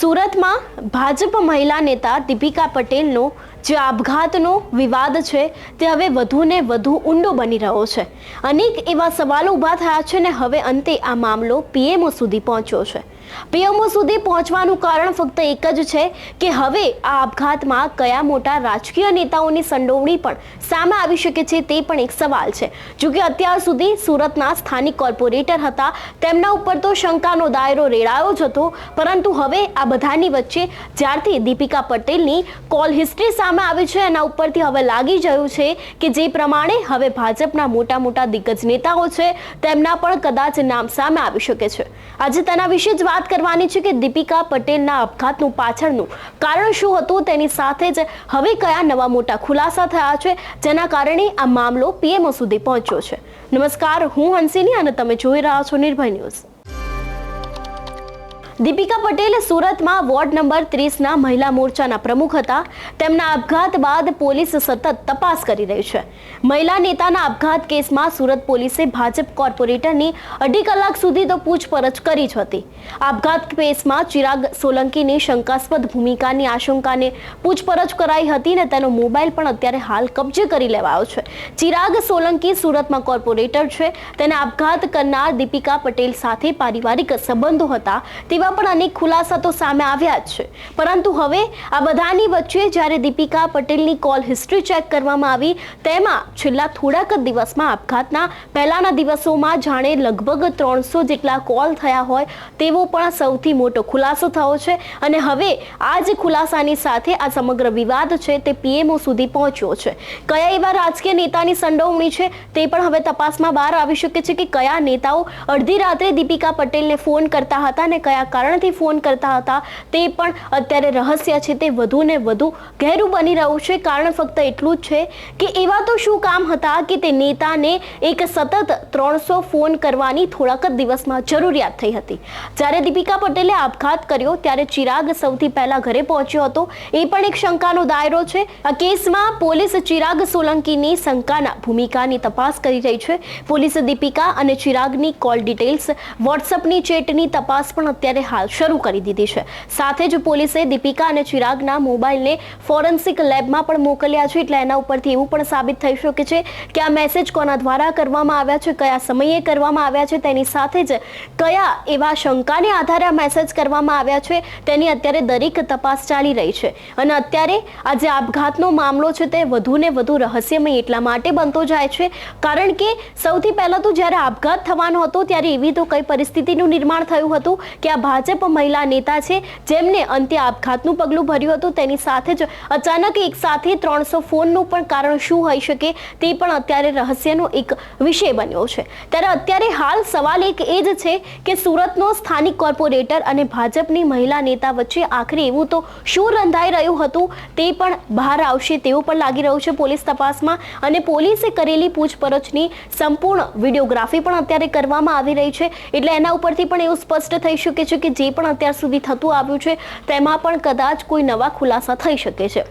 સુરતમાં ભાજપ મહિલા નેતા દીપિકા પટેલનો જે આપઘાતનો વિવાદ છે તે હવે વધુને વધુ ઊંડો બની રહ્યો છે. અનેક એવા સવાલો ઊભા થયા છે ને હવે અંતે આ મામલો પીએમઓ સુધી પહોંચ્યો છે. પીએમઓ સુધી પહોંચવાનું કારણ ફક્ત એક જ છે કે હવે આ આપઘાતમાં કયા મોટા રાજકીય નેતાઓની સંડોવણી પણ સામે આવી શકે છે તે પણ એક સવાલ છે. જો કે અત્યાર સુધી સુરતના સ્થાનિક કોર્પોરેટર હતા, તેમના ઉપર તો શંકાનો દાયરો રેડાયો જ હતો, પરંતુ હવે આ બધાની વચ્ચે જ્યારથી દીપિકા પટેલની કોલ હિસ્ટ્રી સામે આવી છે. એના ઉપરથી હવે લાગી ગયું છે કે જે પ્રમાણે હવે ભાજપના મોટા મોટા દિગ્ગજ નેતાઓ છે, તેમના પણ કદાચ નામ સામે આવી શકે છે. આજે તેના વિશે જ વાત કરવાની છે કે દીપિકા પટેલના આપઘાતનું પાછળનું કારણ શું હતું, તેની સાથે જ હવે કયા નવા મોટા ખુલાસા થયા છે, જેના કારણે આ મામલો પીએમઓ સુધી પહોંચ્યો છે. નમસ્કાર, હું હંસિની અને તમે જોઈ રહ્યા છો નિર્ભય ન્યૂઝ. દીપિકા પટેલ સુરતમાં વોર્ડ નંબર ત્રીસના મહિલા મોરચાના પ્રમુખ હતા. તેમના આપઘાત બાદ પોલીસ સતત તપાસ કરી રહી છે. મહિલા નેતાના આપઘાત કેસમાં સુરત પોલીસે ભાજપ કોર્પોરેટરની અઢી કલાક સુધી તો પૂછપરછ કરી જ હતી. આપઘાત કેસમાં ચિરાગ સોલંકીની શંકાસ્પદ ભૂમિકાની આશંકાને પૂછપરછ કરાઈ હતી ને તેનો મોબાઈલ પણ અત્યારે હાલ કબજે કરી લેવાયો છે. ચિરાગ સોલંકી સુરતમાં કોર્પોરેટર છે. તેને આપઘાત કરનાર દીપિકા પટેલ સાથે પારિવારિક સંબંધો હતા. તેવા પણ અનેક ખુલાસા તો સામે આવ્યા જ છે. પરંતુ હવે આ બધાની વચ્ચે જ્યારે દીપિકા પટેલની કોલ હિસ્ટ્રી ચેક કરવામાં આવી, તેમાં છેલ્લા થોડાક જ દિવસમાં આપઘાતના પહેલાના દિવસોમાં જાણે લગભગ ત્રણસો જેટલા કોલ થયા હોય, તેવો પણ સૌથી મોટો ખુલાસો થયો છે. અને હવે આ જ ખુલાસાની સાથે આ સમગ્ર વિવાદ છે તે પીએમઓ સુધી પહોંચ્યો છે. કયા એવા રાજકીય નેતાની સંડોવણી છે તે પણ હવે તપાસમાં બહાર આવી શકે છે કે કયા નેતાઓ અડધી રાત્રે દીપિકા પટેલને ફોન કરતા હતા અને કયા કારણથી ફોન કરતા હતા. તે પણ અત્યારે રહસ્ય છે. તે વધુ ને વધુ ઘેરું બની રહ્યું છે. કારણ ફક્ત એટલું જ છે કે એવા તો શું કામ હતા કે તે નેતાને એક સતત ત્રણસો ફોન કરવાની થોડાક જ દિવસમાં જરૂરિયાત થઈ હતી. જ્યારે દીપિકા પટેલે આપઘાત કર્યો, ત્યારે ચિરાગ સૌથી પહેલા ઘરે પહોંચ્યો હતો. એ પણ એક શંકાનો દાયરો છે. આ કેસમાં પોલીસ ચિરાગ સોલંકીની શંકાના ભૂમિકાની તપાસ કરી રહી છે. પોલીસ દીપિકા અને ચિરાગની કોલ ડિટેલ્સ, વોટ્સઅપની ચેટની તપાસ પણ અત્યારે હાલ શરૂ કરી દીધી છે. સાથે જ પોલીસે દીપિકા અને ચિરાગના મોબાઈલને ફોરેન્સિક લેબમાં પણ મોકલ્યા છે, એટલે એના ઉપરથી એવું પણ સાબિત થઈ શકે છે કે આ મેસેજ કોના દ્વારા કરવામાં આવ્યા છે, કયા સમયે કરવામાં આવ્યા છે, તેની સાથે જ કયા એવા શંકાને આધારે આ મેસેજ કરવામાં આવ્યા છે, તેની અત્યારે દરેક તપાસ ચાલી રહી છે. અને અત્યારે આ જે આપઘાતનો મામલો છે, તે વધુ ને વધુ રહસ્યમય એટલા માટે બનતો જાય છે, કારણ કે સૌથી પહેલાં તો જ્યારે આપઘાત થવાનો હતો, ત્યારે એવી તો કઈ પરિસ્થિતિનું નિર્માણ થયું હતું કે આ ભાજપ મહિલા નેતા છે, જેમને અંતે આપઘાતનું પગલું ભર્યું હતું. તેની સાથે જ અચાનક એક સાથે ત્રણસો ફોનનું પણ કારણ શું હોઈ શકે તે પણ અત્યારે રહસ્યનો એક વિષય બન્યો છે. ત્યારે અત્યારે હાલ સવાલ એક એ જ છે કે સુરતનો સ્થાનિક કોર્પોરેટર અને ભાજપની મહિલા નેતા વચ્ચે આખરે એવું તો શું રંધાઈ રહ્યું હતું? તે પણ બહાર આવશે તેવું પણ લાગી રહ્યું છે પોલીસ તપાસમાં. અને પોલીસે કરેલી પૂછપરછની સંપૂર્ણ વિડીયોગ્રાફી પણ અત્યારે કરવામાં આવી રહી છે. એટલે એના ઉપરથી પણ એવું સ્પષ્ટ થઈ શકે છે કે જે પણ અત્યાર સુધી થતું આવ્યું છે, તેમાં પણ કદાચ કોઈ નવા ખુલાસા થઈ શકે છે.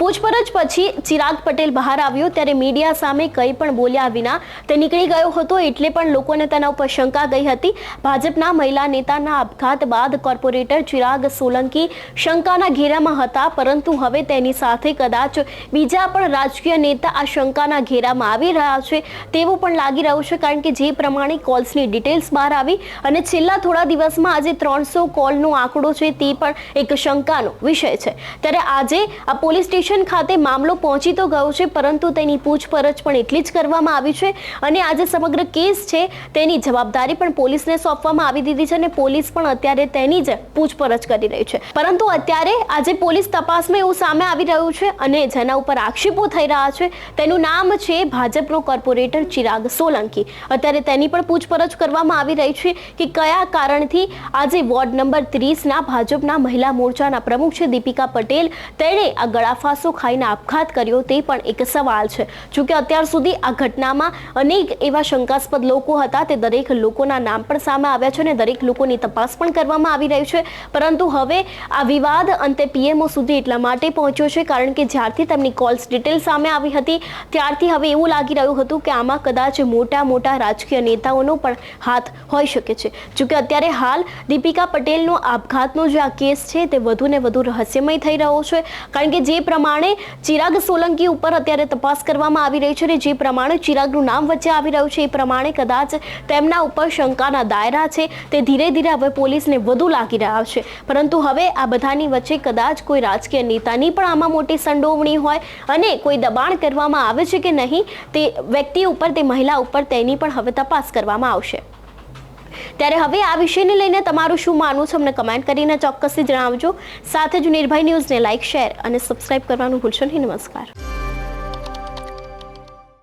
પૂછપરછ પછી ચિરાગ પટેલ બહાર આવ્યો ત્યારે મીડિયા સામે કંઈ પણ બોલ્યા વિના તે નીકળી ગયો હતો એટલે પણ લોકોને તેના ઉપર શંકા ગઈ હતી. ભાજપના મહિલા નેતાના આપઘાત બાદ કોર્પોરેટર ચિરાગ સોલંકી શંકાના ઘેરામાં હતા, પરંતુ હવે તેની સાથે કદાચ બીજા પણ રાજકીય નેતા આ શંકાના ઘેરામાં આવી રહ્યા છે તેવું પણ લાગી રહ્યું છે, કારણ કે જે પ્રમાણે કોલ્સની ડિટેલ્સ બહાર આવી અને છેલ્લા થોડા દિવસમાં આજે ત્રણસો કોલનો આંકડો છે તે પણ એક શંકાનો વિષય છે. ત્યારે આજે આ પોલીસ સ્ટેશન ખાતે મામલો પહોંચી તો ગયો છે, પરંતુ તેની પૂછપરછ પણ એટલી જ કરવામાં આવી છે અને આજે સમગ્ર કેસ છે તેની જવાબદારી પણ પોલીસને સોંપવામાં આવી દીધી છે અને પોલીસ પણ અત્યારે તેની જ પૂછપરછ કરી રહી છે. પરંતુ અત્યારે આજે પોલીસ તપાસમાં એવું સામે આવી રહ્યું છે અને જેના ઉપર આક્ષેપો થઈ રહ્યા છે, તેનું નામ છે ભાજપનો કોર્પોરેટર ચિરાગ સોલંકી. અત્યારે તેની પણ પૂછપરછ કરવામાં આવી રહી છે કે કયા કારણથી આજે વોર્ડ નંબર ત્રીસના ભાજપના મહિલા મોરચાના પ્રમુખ છે દીપિકા પટેલ, તેણે આ ગળાફાંસો ખાઈને આપઘાત કર્યો તે પણ એક સવાલ છે. જોકે અત્યાર સુધી આ ઘટનામાં અનેક એવા શંકાસ્પદ લોકો હતા, તે દરેક લોકોના નામ પણ સામે આવ્યા છે અને દરેક લોકોની તપાસ પણ કરવામાં આવી રહી છે. પરંતુ હવે આ વિવાદ અંતે પીએમઓ સુધી એટલા માટે પહોંચ્યો છે કારણ કે જ્યારથી તેમની કોલ્સ ડિટેલ સામે આવી હતી, ત્યારથી હવે એવું લાગી રહ્યું હતું કે આમાં કદાચ મોટા મોટા રાજકીય નેતાઓનો પણ હાથ હોઈ શકે છે. જોકે અત્યારે હાલ દીપિકા પટેલનો આપઘાતનો જે આ કેસ છે, તે વધુ ને વધુ રહસ્યમય થઈ રહ્યો છે. કારણ કે જે પ્રમાણે ચિરાગ સોલંકી ઉપર અત્યારે તપાસ કરવામાં આવી રહી છે અને જે પ્રમાણે ચિરાગનું નામ વચ્ચે આવી રહ્યું છે એ પ્રમાણે કદાચ તેમના ઉપર શંકાના દાયરા છે. તે ધીરે ધીરે હવે પોલીસને વધુ લાગી રહ્યા છે. પરંતુ હવે આ બધાની વચ્ચે કદાચ કોઈ રાજકીય નેતાની પણ આમાં મોટી સંડોવણી હોય અને કોઈ દબાણ કરવામાં આવે છે કે નહીં, તે વ્યક્તિ ઉપર, તે મહિલા ઉપર તેની પણ હવે તપાસ કરવામાં આવશે. ત્યારે હવે આ વિષયને લઈને તમારું શું માનવું છે અમને કમેન્ટ કરીને ચોક્કસથી જણાવજો. સાથે જ નિર્ભય ન્યૂઝને લાઇક શેર અને સબસ્ક્રાઇબ કરવાનું ભૂલશો નહીં. નમસ્કાર.